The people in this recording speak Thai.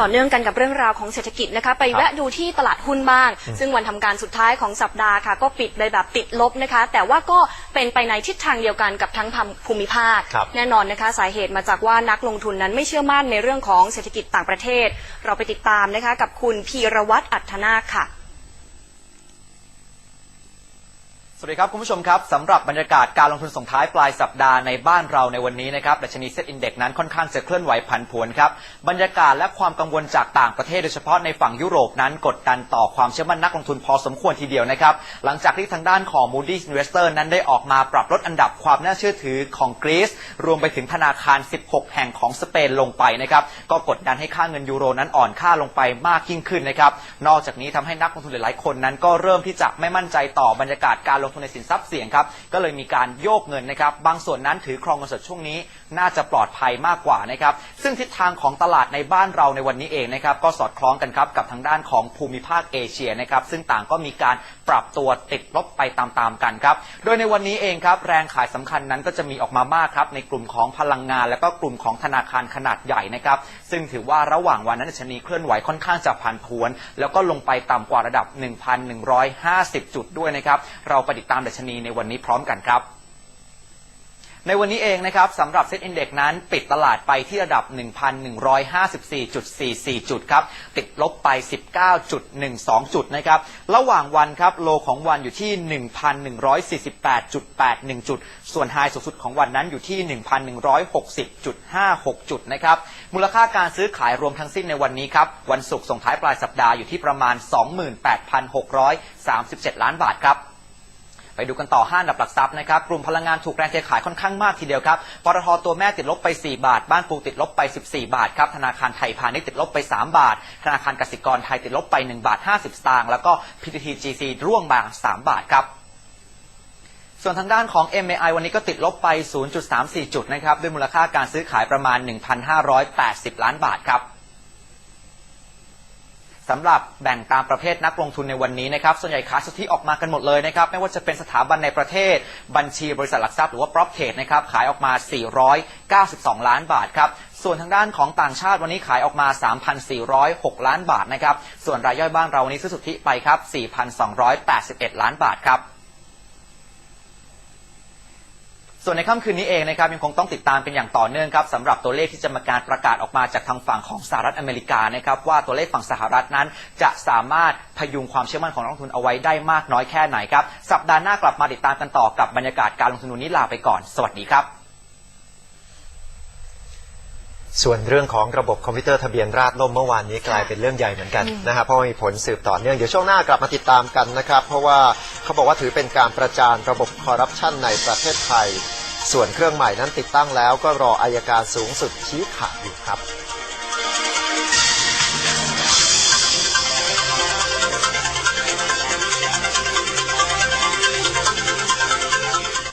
ต่อเนื่องกันกับเรื่องราวของเศรษฐกิจนะคะไปแวะดูที่ตลาดหุ้นบ้าง ซึ่งวันทำการสุดท้ายของสัปดาห์ค่ะ ก็ปิดไปแบบติดลบนะคะ แต่ว่าก็เป็นไปในทิศทางเดียวกันกับทั้งภูมิภาคครับแน่นอนนะคะสาเหตุมาจากว่านักลงทุนนั้นไม่เชื่อมั่นในเรื่องของเศรษฐกิจต่างประเทศ เราไปติดตามนะคะกับคุณพีรวัตรอัธนาคค่ะ ส วัสดีครับ คุณผู้ชมครับสำหรับบรรยากาศการลงทุนส่งท้ายปลายสัปดาห์ในบ้านเราในวันนี้นะครับดัชนีเซ็ตอินเด็กนั้นค่อนข้างจะเคลื่อนไหวผันผวนครับ บรรยากาศและความกังวลจากต่างประเทศโดยเฉพาะในฝั่งยุโรปนั้นกดดันต่อความเชื่อมั่นนักลงทุนพอสมควรทีเดียวนะครับ หลังจากที่ทางด้านของ Moody's Investor นั้นได้ออกมาปรับลดอันดับความน่าเชื่อถือของกรีซรวมไปถึงธนาคาร 16 แห่งของสเปนลงไปนะครับก็กดดันให้ค่าเงินยูโรนั้นอ่อนค่าลงไปมากยิ่งขึ้นนะครับนอกจากนี้ทำให้นักลงทุนหลายๆคนนั้นก็เริ่มที่จะไม่มั่นใจต่อบรรยากาศการลงทุนในสินทรัพย์เสี่ยงครับก็เลยมีการโยกเงินนะครับบางส่วนนั้นถือครองเงินสดช่วงนี้น่าจะปลอดภัยมากกว่านะครับซึ่งทิศทางของตลาดในบ้านเราในวันนี้เองนะครับก็สอดคล้องกันครับกับทางด้านของภูมิภาคเอเชียนะครับซึ่งต่างก็มีการปรับตัวติดลบไปตามๆกันครับโดยในวันนี้เองครับแรงขายสำคัญนั้นก็จะมีออกมามากครับในกลุ่มของพลังงาน และก็กลุ่มของธนาคารขนาดใหญ่นะครับซึ่งถือว่าระหว่างวันนั้นชนีเคลื่อนไหวค่อนข้างจะผันผวน แล้วก็ลงไปต่ำกว่าระดับ 1,150 จุดด้วยนะครับเราไปติดตามดัชนีในวันนี้พร้อมกันครับ ในวันนี้เองนะครับสำหรับเซ็ตอินเด็กนั้นปิดตลาดไปที่ระดับ 1,154.44 จุดครับ ติดลบไป 19.12 จุดนะครับ ระหว่างวันครับโลของวันอยู่ที่ 1,148.81 จุด ส่วนไฮสูงสุดของวันนั้นอยู่ที่ 1,160.56 จุดนะครับมูลค่าการซื้อขายรวมทั้งสิ้นในวันนี้ครับ วันศุกร์ส่งท้ายปลายสัปดาห์อยู่ที่ประมาณ 28,637 ล้านบาทครับ ไปดูกันต่อ5อันดับหลักทรัพย์นะครับ กลุ่มพลังงานถูกแรงเทขายค่อนข้างมากทีเดียวครับ ปตทตัวแม่ติดลบไป 4 บาท บ้านปูติดลบไป 14 บาทครับ ธนาคารไทยพาณิชย์ติดลบไป 3 บาท ธนาคารกสิกรไทยติดลบไป 1 บาท 50 สตางค์ แล้วก็ PTTGC ร่วงบาง 3 บาทครับส่วนทางด้านของ MAI วันนี้ก็ติดลบไป 0.34 จุดนะครับ ด้วยมูลค่าการซื้อขายประมาณ 1,580 ล้านบาทครับ สำหรับแบ่งตามประเภทนักลงทุนในวันนี้นะครับส่วนใหญ่ขาสุทธิออกมากันหมดเลยนะครับไม่ว่าจะเป็นสถาบันในประเทศ บัญชีบริษัทหลักทรัพย์หรือว่า prop trade นะครับขายออกมา 492 ล้านบาทครับส่วนทางด้านของต่างชาติวันนี้ขายออกมา 3,406 ล้านบาทนะครับส่วนรายย่อยบ้านเราวันนี้ซื้อสุทธิไปครับ 4,281 ล้านบาทครับ ส่วนในค่ำคืนนี้เองนะครับยังคงต้องติดตามกันอย่างต่อเนื่องครับสำหรับตัวเลขที่จะมาการประกาศออกมาจากทางฝั่งของสหรัฐอเมริกานะครับว่าตัวเลขฝั่งสหรัฐนั้น จะสามารถพยุงความเชื่อมั่นของนักลงทุนเอาไว้ได้มากน้อยแค่ไหนครับสัปดาห์หน้ากลับมาติดตามกันต่อกับบรรยากาศการลงทุนวันนี้ลาไปก่อน สวัสดีครับส่วนเรื่องของระบบคอมพิวเตอร์ทะเบียนราษฎร์ล่มเมื่อวานนี้กลายเป็นเรื่องใหญ่เหมือนกันนะครับเพราะว่ามีผลสืบต่อเนื่องเดี๋ยวช่วงหน้ากลับมาติดตามกันนะครับ เพราะว่าเขาบอกว่าถือเป็นการประจานระบบคอร์รัปชันในประเทศไทย ส่วนเครื่องใหม่นั้นติดตั้งแล้วก็รออายการสูงสุดชี้ขาดอยู่ครับ